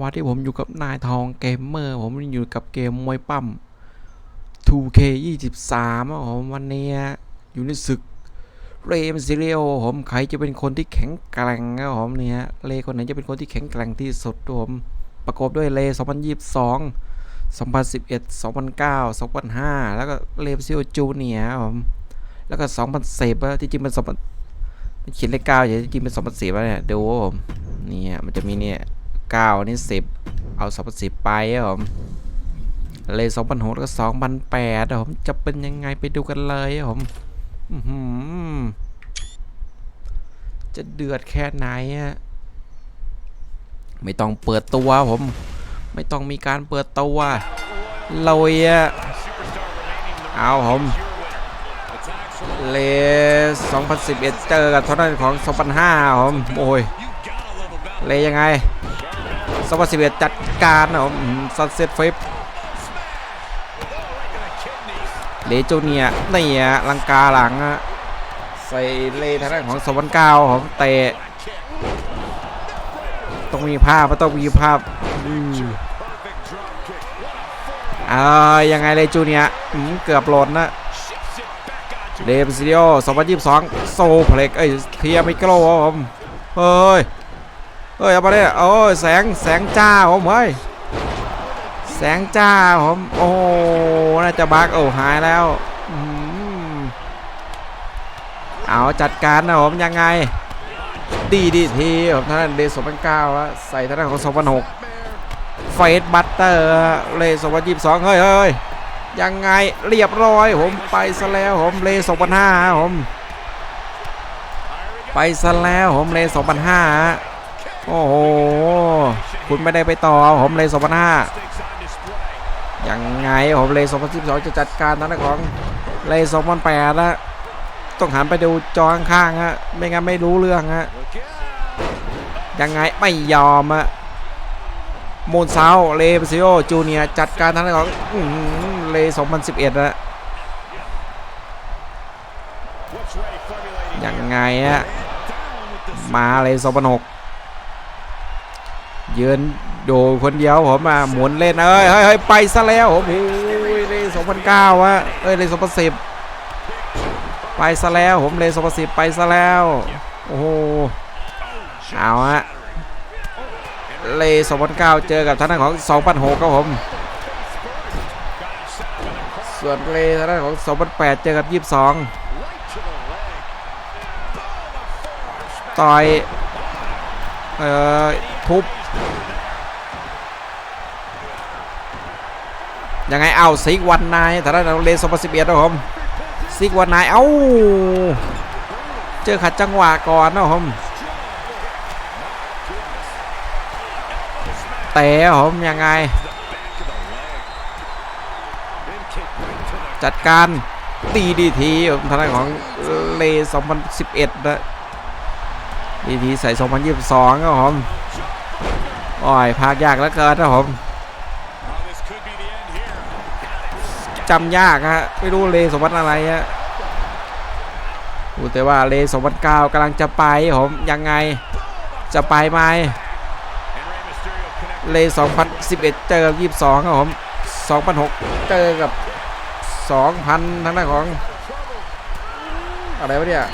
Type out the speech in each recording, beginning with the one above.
วัสดีผมอยู่กับนายทองเกมเมอร์ ผมอยู่กับเกมมวยปั้ม 2K 23ครับผมวันนี้อยู่ในศึกเรมซิเรียลผมใครจะเป็นคนที่แข็งแกร่งครับผมเนี่ยเลคนไหนจะเป็นคนที่แข็งแกร่งที่สุดผมประกอบด้วยเล2022 2011 2009 2005 แล้วก็เลมซิโอจูเนียผมแล้วก็ 2010อะที่จริงมัน2000มันเขียนเลขเก้าอย่างที่จริงเป็น2010แล้วเนี่ยดูผมเนี่ยมันจะมีเนี่ย เก้านี่สิบเอาสองพันสิบไปครับผมเลยสองพันหกแล้วก็สองพันแปดครับผมจะเป็นยังไงไปดูกันเลยครับผมจะเดือดแค่ไหนอะไม่ต้องเปิดตัวผม ไม่ต้องมีการเปิดตัวลอยอะเอาผมเลส2011 เจอกับทางด้านของ 2005ผมโอ้ย เลยยังไง สวัสดิจัดการนะผมซันเซ็ตฟลิปเลโจเนียนี่อะลังกาหลังอะใส่เลทางด้านของสวรรค์เก้าผมเตะต้องมีภาพต้องมีภาพอืมเอ่ายังไงเลโจเนียเกือบหล่นนะเดมซิโอ2022โซเพล็กเอ้ยเทียมิโกรครับผมเฮ้ย เฮ้ยเอามาเนี่ยโอ้ยแสงแสงจ้าผมเฮ้ยแสงจ้าผมโอ้น่าจะบักโอ้หายแล้วอืมเอาจัดการนะผมยังไง ดีดีทีผมท่านเดสองพันเก้าใส่ท่านของสองพันหกเฟสบัตเตอร์เลสองพันยี่สิบสองเฮ้ยเฮ้ยยังไงเรียบร้อยผมไปซะแล้วผมเลสองพันห้าผมไปซะแล้วผมเลสองพันห้า โอ้โห คุณไม่ได้ไปต่อผมเลย2005ยังไงผมเลย2012จะจัดการทางด้านของเลย2008แล้วต้องหันไปดูจอข้างๆฮะไม่งั้นไม่รู้เรื่องฮะยังไงไม่ยอมอะมูนเซาเลเบซิโอจูเนียจัดการทางด้านของอื้อหือเล2011อะยังไงอะมาเลย2006 ยืนโดคนเดียวผมมาหมุนเล่นเอ้ยเฮ้ยเฮ้ยไปซะแล้วผมโอ้ยเลยสองพันเก้าวะเอ้ยเลยสองพันสิบไปซะแล้วผมเลยสองพันสิบไปซะแล้วโอ้โหเอาฮะเลยสองพันเก้าเจอกับทางด้านของสองพันหกครับผมส่วนเลยทางด้านของสองพันแปดเจอกับยี่สิบสองต่อยเอ่อทุบ ยังไงเอาซิกวันนายแต่ละเลนสองพันสิบเอ็ดนะผมซิกวันนายเอ้าเจอขัดจังหวะก่อนนะผมเตะผมยังไง จัดการตีดีทีผมทางด้านของเลสองพันสิบเอ็ดนะดีทีใส่สองพันยี่สิบสองครับผม โอ้ย พากยากแล้วเกินนะผม จำยากฮะไม่รู้เลสมบัติอะไรฮะแต่ว่าเลสมบัติเก้ากำลังจะไปผมยังไงจะไปไหมเล2011 เจอกับ22ครับผม 2006 เจอกับ 2,000 ทางด้านของ อะไรวะเนี่ย 8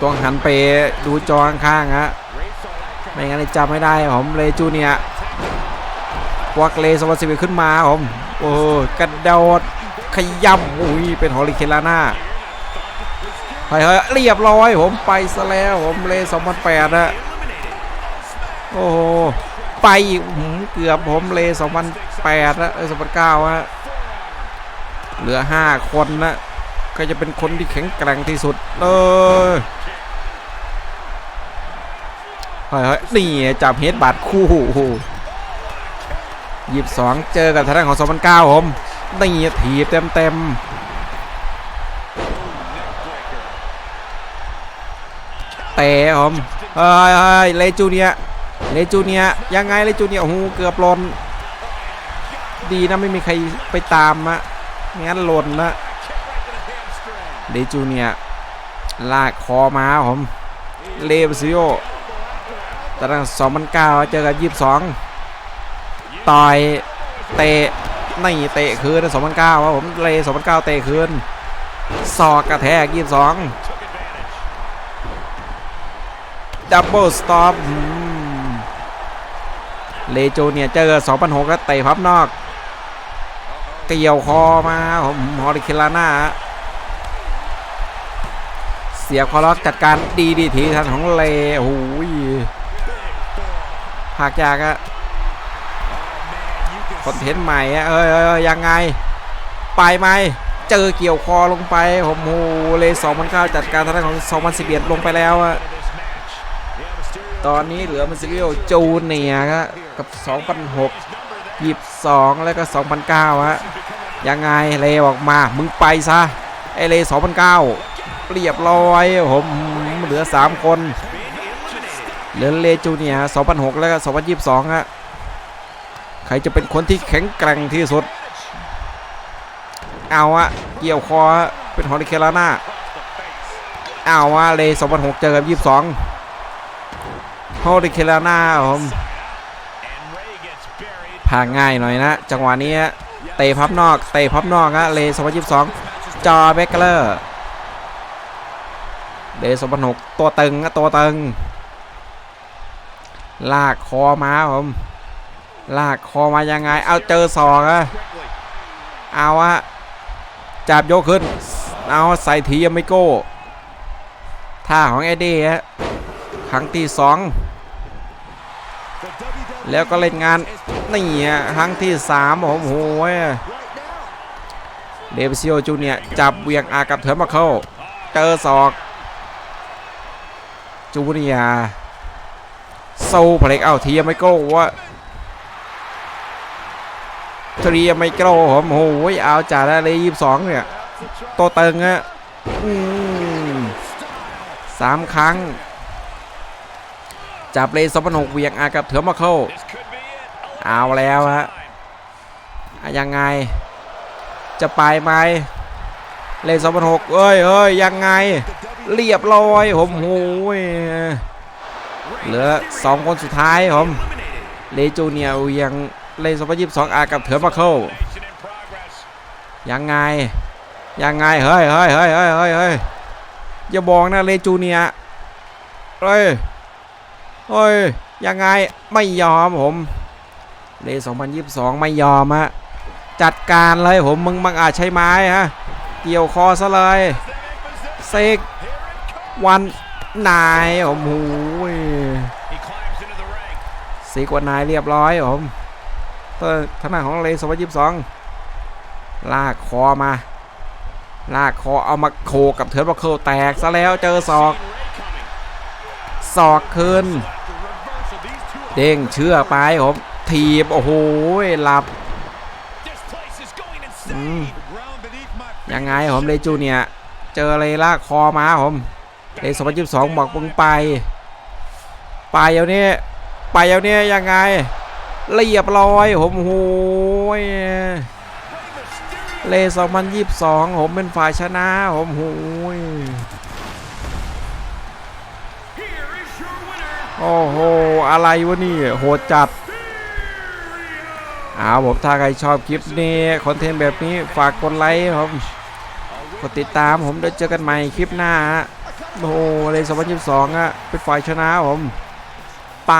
ต้องหันไปดูจอข้างๆฮะไม่งั้นจำไม่ได้ผมเลจูเนีย วักเลสวัสดิขึ้นมาผมโอ้กระโดดขย่ำอุ้ยเป็นฮอริเคลาน่าเฮ้ยเรียบร้อยผมไปซะแล้วผมเล2008นแปดอะโอ้โหไปเกือบผมเล2008นแปดละเออ2009ฮะเหลือ5คนนะก็จะเป็นคนที่แข็งแกร่งที่สุดเลยเฮ้ยนี่จับเฮดบัตคู่ ยิบสองเจอกับทางด้านของสองพันเก้าผมนี่ถีบเต็มเต็มเตะผมเฮ้ยเฮ้ยเลจูเนียเลจูเนียยังไงเลจูเนียโอ้โหเกือบหล่นดีนะไม่มีใครไปตามอะงั้นหล่นนะเลจูเนียลากคอมาผมเลเบซิโอตอนนั้น2009เจอกับ22 ต่อยเตะนี่เตะคืน2009ครับผมเล2009เตะคืนศอกกระแทก22ดับเบิลสต็อปเลโจเนี่ยเจอ2006ก็เตะพับนอก เกี่ยวคอมาผมฮอริเคลาน่าเสียคอล็อกจัดการดีดีทีทันของเลโอ้ยหากยากอะ อนเทนต์ใหม่อะเอ้ยเอ้ยเอ้ยยังไง ไปไหม เจอเกี่ยวคอลงไปผมโอ้โหเล2009จัดการทางด้านของ2011ลงไปแล้วอะตอนนี้เหลือมันซิเรียลจูเนียครับกับ2006 22แล้วก็2009ฮะยังไงเลออกมา มึงไปซะไอเล2009เรียบร้อยผมเหลือ3คนเหลือเลจูเนียร์2006แล้วก็2022ฮะ ใครจะเป็นคนที่แข็งแกร่งที่สุด เอาอะเกี่ยวคอเป็นฮอริเคลาน่าเอาอะเล2006 เจอกับ 22 ฮอริเคลาน่าผมพาง่ายหน่อยนะ จังหวะนี้เตะพับนอก เตะพับนอกฮะเล2022จอเบเกอร์เล2006ตัวตึงอะตัวตึง ลากคอมาผม ลากคอมายังไง เอาเจอศอกอะเอาอะจับยกขึ้น เอาใส่ทียามิโก้ท่าของเอ็ดดี้ฮะครั้งที่สองแล้วก็เล่นงานนี่ฮะครั้งที่สามผมโหยเดวิซิโอจูเนียจับเวียงอากับเถิร์มาเข้าเจอศอก จูเนียโซ่เพลกเอาทียามิโก้ว่า เทรียไม่โกรผมโอ้ยเอาจ่าได้เลยยี่สิบสองเนี่ยโตวเติงอะสามครั้ง จับเลยสมนกเวียงอากับเถือมาเข้าเอาแล้วฮะยังไง จะไปไหมเลยสมนกเอ้ยเอ้ยยังไง เรียบร้อยผมโอ้ยเหลือสองคนสุดท้ายผมเลจูเนียเวียง เลน2022อากับเถือมาเข้ายังไง ยังไง เฮ้ยเฮ้ยเฮ้ยเฮ้ยเฮ้ยเฮ้ยอย่าบอกนะเลจูเนียเฮ้ย เฮ้ย ยังไง ไม่ยอมผม เล2022 ไม่ยอมฮะ จัดการเลยผม มึงบังอาจใช้ไม้ฮะ เกี่ยวคอซะเลยเซกวันนายผมโอ้ยเซกวันนายเรียบร้อยผม ทางด้านของเล2022ลากคอมา ลากคอเอามาโคกับเทิร์นบัคเคิลแตกซะแล้วเจอศอกศอกคืนเด้งเชื่อไปผมถีบโอ้โหหลับยังไงผมเลจูเนี่ยเจออะไรลากคอมาผมเลสองสองบอกมึงไป ไปเดี๋ยวนี้ไปเดี๋ยวนี้ยังไง เรียบร้อยผมโหยเล2022ผมเป็นฝ่ายชนะผมโหยโอ้โห อะไรวะนี่ โหดจัดเอาผมถ้าใครชอบคลิปนี้ คอนเทนต์แบบนี้ฝากกดไลค์ผมกดติดตามผมเดี๋ยวเจอกันใหม่คลิปหน้าฮะโอ้โหเล2022อะเป็นฝ่ายชนะผม ไป